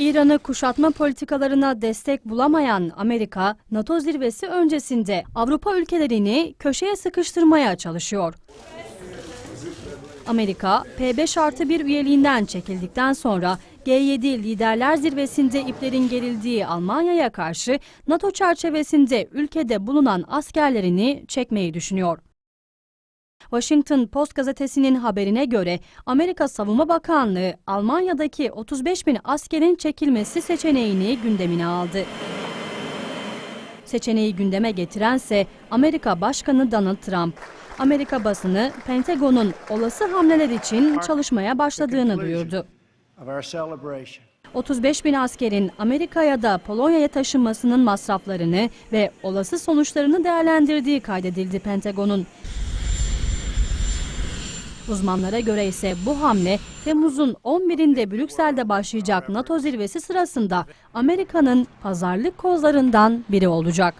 İran'ı kuşatma politikalarına destek bulamayan Amerika, NATO zirvesi öncesinde Avrupa ülkelerini köşeye sıkıştırmaya çalışıyor. Amerika, P5 artı 1 üyeliğinden çekildikten sonra G7 liderler zirvesinde iplerin gerildiği Almanya'ya karşı NATO çerçevesinde ülkede bulunan askerlerini çekmeyi düşünüyor. Washington Post gazetesinin haberine göre Amerika Savunma Bakanlığı Almanya'daki 35 bin askerin çekilmesi seçeneğini gündemine aldı. Seçeneği gündeme getirense Amerika Başkanı Donald Trump. Amerika basını Pentagon'un olası hamleler için çalışmaya başladığını duyurdu. of our celebration. 35 bin askerin Amerika'ya da Polonya'ya taşınmasının masraflarını ve olası sonuçlarını değerlendirdiği kaydedildi Pentagon'un. Uzmanlara göre ise bu hamle Temmuz'un 11'inde Brüksel'de başlayacak NATO zirvesi sırasında Amerika'nın pazarlık kozlarından biri olacak.